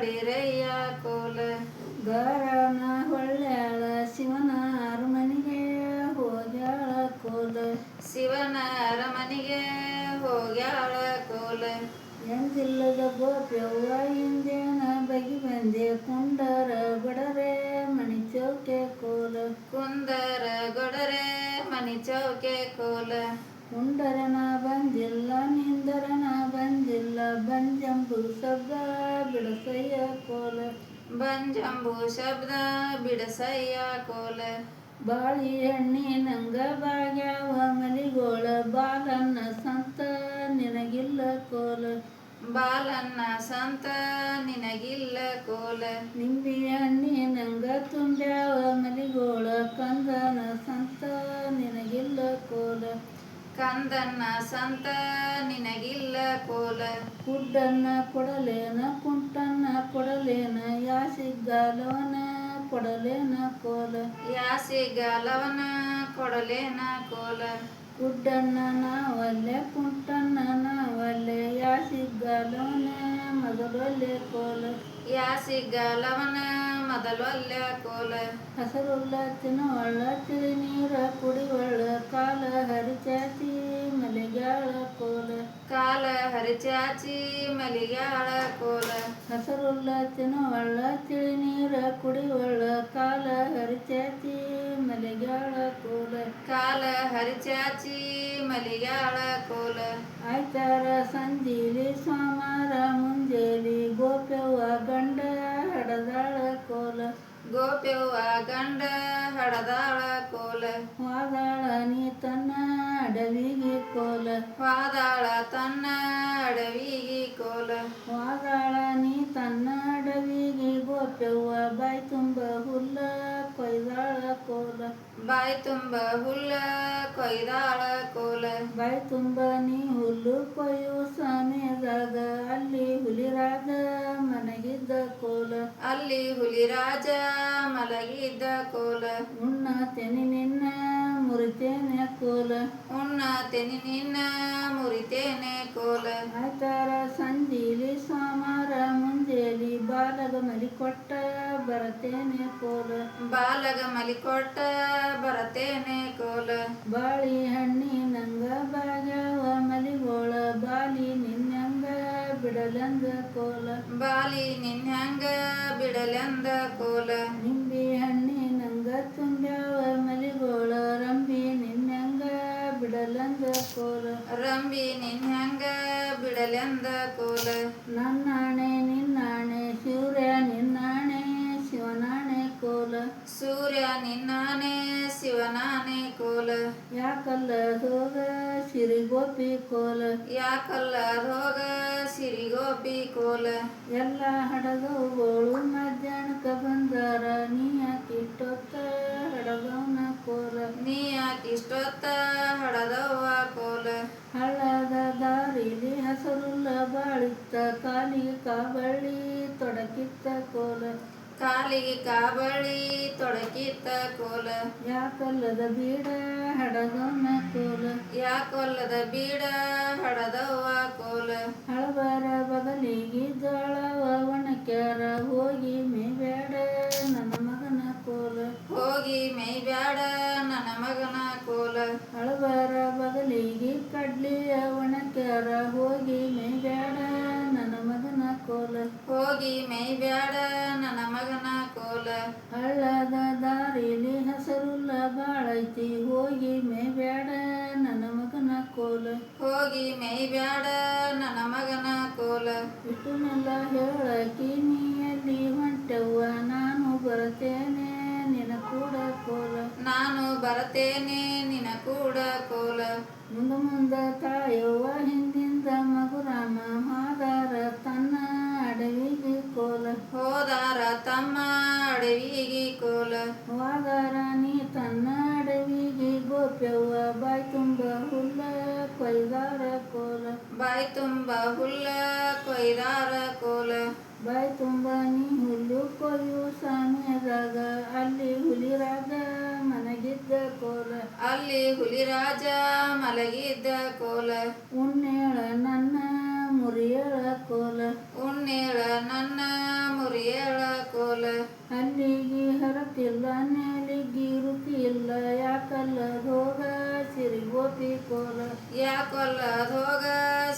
ಒಡೆಯರಯ್ಯ ಕೋಲ. ಗರನ ಹೊಳ್ಳ್ಯಾಳ ಶಿವನ ಅರಮನೆಗೆ ಹೋಗ್ಯಾಳ ಕೋಲ. ಶಿವನ ಅರಮನೆಗೆ ಹೋಗ್ಯಾಳ ಕೋಲ. ಎಂದಿಲ್ಲದ ಗೋಪ್ಯವ್ವ ಇಂದೇನ ಬಗಿ ಬಂದೆ. ಕುಂಡರ ಗೊಡರೆ ಮಣಿ ಚೌಕೆ ಕೋಲ. ಕುಂದರ ಗೊಡರೆ ಮಣಿ ಚೌಕೆ ಕೋಲ. ಉಂಡರನ ಬಂದಿಲ್ಲ ನಿಂದರನ ಬಂದಿಲ್ಲ ಬಂಜಂಬು ಶಬ್ದ ಬಿಡಸಯ್ಯ ಕೋಲ. ಬಂಜಂಬು ಶಬ್ದ ಬಿಡಸಯ್ಯ ಕೋಲ. ಬಾಳಿ ನಂಗ ಬಾಗ್ಯಾವ ಮಲಿಗೋಳ ಬಾಲನ್ನ ಸಂತ ನಿನಗಿಲ್ಲ ಕೋಲ. ಬಾಲನ್ನ ಸಂತ ನಿನಗಿಲ್ಲ ಕೋಲ. ನಿಂಬಿ ನಂಗ ತುಂಬ್ಯಾವ ಮಲಿಗೋಳ ಕಂದನ ಸಂತ ನಿನಗಿಲ್ಲ ಕೋಲ. ಕಂದನ್ನ ಸಂತ ನಿನಗಿಲ್ಲ ಕೋಲ. ಕುಡ್ಡನ್ನ ಕೊಡಲೇನ ಕುಂಟನ್ನ ಕೊಡಲೇನ ಯಾಸಿಗಾಲವನ ಕೊಡಲೇನ ಕೋಲ. ಯಾಸಿಗಾಲವನ ಕೊಡಲೇನ ಕೋಲ. ಕುಡ್ಡನ್ನ ನಾವಲ್ಲೆ ಕುಂಟನ್ನ ನಾವಲ್ಲೆ ಯಾಸಿಗಾಲವನ ಮೊದಲೊಲ್ಲೆ ಕೋಲ ಯಾಸಿಗಾಲವನ ಮೊದಲೊಲ್ಲ ಕೋಲ ಹಸರುಲ್ಲ ತಿನ್ನವಳ್ಳ ತಿಳಿ ನೀರ ಕುಡಿವಳ್ಳ ಕಾಲ ಹರಿಚಾತಿ ಮಲೆಗಾಳ ಕೋಲ ಕಾಲ ಹರಿಚಾಚಿ ಮಲಿಗಾಳ ಕೋಲ ಹಸರುಲ್ಲ ತಿನ್ನವಳ್ಳ ತಿಳಿ ನೀರ ಕುಡಿವಳ್ಳ ಕಾಲ ಹರಿಚಾತಿ ಮಲೆಗಾಳ ಕೋಲ ಕಾಲ ಹರಿಚಾಚಿ ಮಲಿಗಾಳ ಕೋಲ ಆಯ್ತಾರ ಸಂಜೀಲಿ ಸೋಮಾರ ಮುಂಜೇಲಿ ಗೋಪ್ಯವ್ವ ಗಂಡ ಹಡದಾಳ ಕೋಲ. ಗೋಪ್ಯವ್ವ ಗಂಡ ಹಡದಾಳ ಕೋಲ. ವಾದಾಳ ನೀ ತನ್ನ ಅಡವಿಗೆ ಕೋಲ. ವಾದಾಳ ತನ್ನ ಅಡವಿಗೆ ಕೋಲ. ವಾದಾಳ ನೀ ತನ್ನ ಅಡವಿಗೆ ಗೋಪ್ಯವ್ವ. ಬಾಯ್ ತುಂಬ ಹುಲ್ಲ ಕೊಯ್ದಾಳ ಕೋಲ. ಬಾಯಿ ತುಂಬ ಹುಲ್ಲ ಕೊಯ್ದಾಳ ಬಾಯ್ ತುಂಬ ನೀ ಹುಲ್ಲು ಕೊಯ್ಯು ಸಮಯದಾಗ ಅಲ್ಲಿ ಹುಲಿರಾಜ ಮನಗಿದ್ದ ಕೋಲ. ಅಲ್ಲಿ ಹುಲಿರಾಜ ಮಲಗಿದ್ದ ಕೋಲ. ಉಣ್ಣ ತೆನಿ ನಿನ್ನ ಮುರಿತೇನೆ ಕೋಲ. ಉಣ್ಣ ತೆನಿ ನಿನ್ನ ಮುರಿತೇನೆ ಕೋಲ. ಆಚಾರ ಸಂಜೀಲಿ ಸೋಮಾರ ಮುಂಜೇಲಿ ಬಾಲಗ ಮಲಿಕೊಟ್ಟ ಬರತೇನೆ ಕೋಲ. ಬಾಲಗ ಮಲಿಕೊಟ್ಟ ಬರತೇನೆ ಕೋಲ. ಬಾಳಿ ಹಣ್ಣಿ ನಂಗ ಬಾಜವ ಮಲಿಗೋಳ ಬಾಲಿ ನಿನ್ನಂಗ ಬಿಡಲಂದ ಕೋಲ. ಬಾಲಿ ನಿನ್ನಂಗ ಬಿಡಲಂದ ಕೋಲ. ನಿಂಬಿ ಹಣ್ಣಿ ನಂಗ ತುಂಬ್ಯಾವ ಮಲಿಗೋಳ ರಂಬಿ ನಿನ್ನಂಗ ಬಿಡಲಂದ ಕೋಲ. ರಂಬಿ ನಿನ್ನಂಗ ಬಿಡಲಂದ ಕೋಲ. ನನ್ನಾಣೆ ನಿನ್ನಾಣೆ ಸೂರ್ಯ ನಿನ್ನಾಣೆ ಶಿವನಾಣೆ ಕೋಲ. ಸೂರ್ಯ ನಿನ್ನಾಣೆ ಶಿವನಾನೆ ಕೋಲ ಯಾಕಲ್ಲ ಹೋಗ ಸಿರಿಗೋಪಿ ಕೋಲ? ಯಾಕಲ್ಲ ರೋಗ ಸಿರಿಗೋಪಿ ಕೋಲ? ಎಲ್ಲ ಹಡಗವುಗಳು ಮಧ್ಯಾಹ್ನಕ್ಕ ಬಂದಾರ ನೀ ಯಾಕಿಟ್ಟೊತ್ತ ಹಡಗವನ ಕೋಲ? ನೀ ಯಾಕಿಷ್ಟೊತ್ತ ಹಡದವ್ವ ಕೋಲ? ಹಳ್ಳದ ದಾರಿಲಿ ಹಸರುಲ್ಲ ಬಾಳಿತ್ತ ಕಾಲಿಗೆ ಕಾಬಳ್ಳಿ ತೊಡಕಿತ್ತ ಕೋಲ. ಕಾಲಿಗೆ ಕಾಬಳಿ ತೊಡಕಿತ್ತ ಕೋಲ. ಯಾಕೊಲ್ಲದ ಬೀಡ ಹಡಗವನ ಕೋಲ. ಯಾಕೊಲ್ಲದ ಬೀಡ ಹಡದವ್ವ ಕೋಲ. ಹಳಬರ ಬದಲಿಗೆ ಜೋಳವ ಒಣಕ್ಯಾರ ಹೋಗಿ ಮೇಬ್ಯಾಡ ನನ್ನ ಮಗನ ಕೋಲ. ಹೋಗಿ ಮೇಯ್ಬ್ಯಾಡ ನನ್ನ ಮಗನ ಕೋಲ. ಹಳಬರ ಬದಲಿಗೆ ಕಡ್ಲಿಯ ಒಣಕ್ಯಾರ ಹೋಗಿ ಮೇಬೇಡ ನನ್ನ ಮಗನ ಕೋಲ. ಹೋಗಿ ಮೇಯ್ಬ್ಯಾಡ ಬಾಳೈತಿ ಹೋಗಿ ಮೇಬ್ಯಾಡ ನನ್ನ ಮಗನ ಕೋಲ. ಹೋಗಿ ಮೇಯ್ಬ್ಯಾಡ ನನ್ನ ಮಗನ ಕೋಲ. ಇಷ್ಟನ್ನೆಲ್ಲ ಹೇಳಕಿ ಕಿನಿಯಲ್ಲಿ ಹೊಂಟವ್ವ? ನಾನು ಬರುತ್ತೇನೆ ನಿನ ಕೂಡ ಕೋಲ. ನಾನು ಬರುತ್ತೇನೆ ನಿನ ಕೂಡ ಕೋಲ. ಮುಂದ ಮುಂದ ತಾಯವ್ವ ಬಾಯ್ ತುಂಬ ಹುಲ್ಲ ಕೊಯ್ದಾರ ಕೋಲ. ಬಾಯ್ ತುಂಬ ಹುಲ್ಲ ಕೊಯ್ದಾರ ಕೋಲ. ಬಾಯ್ ತುಂಬ ನೀ ಹುಲ್ಲು ಕೊಯ್ಯು ಸಾಮ್ಯದಾಗ ಅಲ್ಲಿ ಹುಲಿ ರಾಜ ಮನಗಿದ್ದ ಕೋಲ. ಅಲ್ಲಿ ಹುಲಿ ಹುಲಿರಾಜ ಮಲಗಿದ್ದ ಕೋಲ. ಉಣ್ಣೇಳ ನನ್ನ ಮುರಿಯಳ ಕೋಲ. ಉಣ್ಣೇಳ ನನ್ನ ಅಲ್ಲಿಗೆ ಹರತಿಲ್ಲ ನೇಲಿಗೆ ರುತಿಯಿಲ್ಲ ಯಾಕಲ್ಲ ಹೋಗ ಸಿರಿಗೋಪಿ ಕೋಲ? ಯಾಕೊಲ್ಲ ಹೋಗ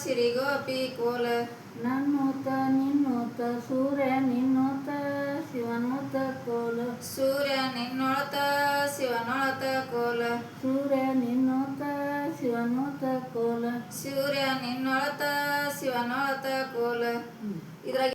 ಸಿರಿಗೋಪಿ ಕೋಲ? ನನ್ನೂತ ನಿನ್ನೂತ ಸೂರ್ಯ ನಿನ್ನೂತ ಶಿವನೂತ ಕೋಲ. ಸೂರ್ಯ ನಿನ್ನೊಳತ ಶಿವನೊಳತ ಕೋಲ. ಸೂರ್ಯ ನಿನ್ನೋತ ಶಿವನೋತ ಕೋಲ. ಸೂರ್ಯ ನಿನ್ನೊಳತ ಶಿವನೊಳತ ಕೋಲ. ಇದ್ರಾಗ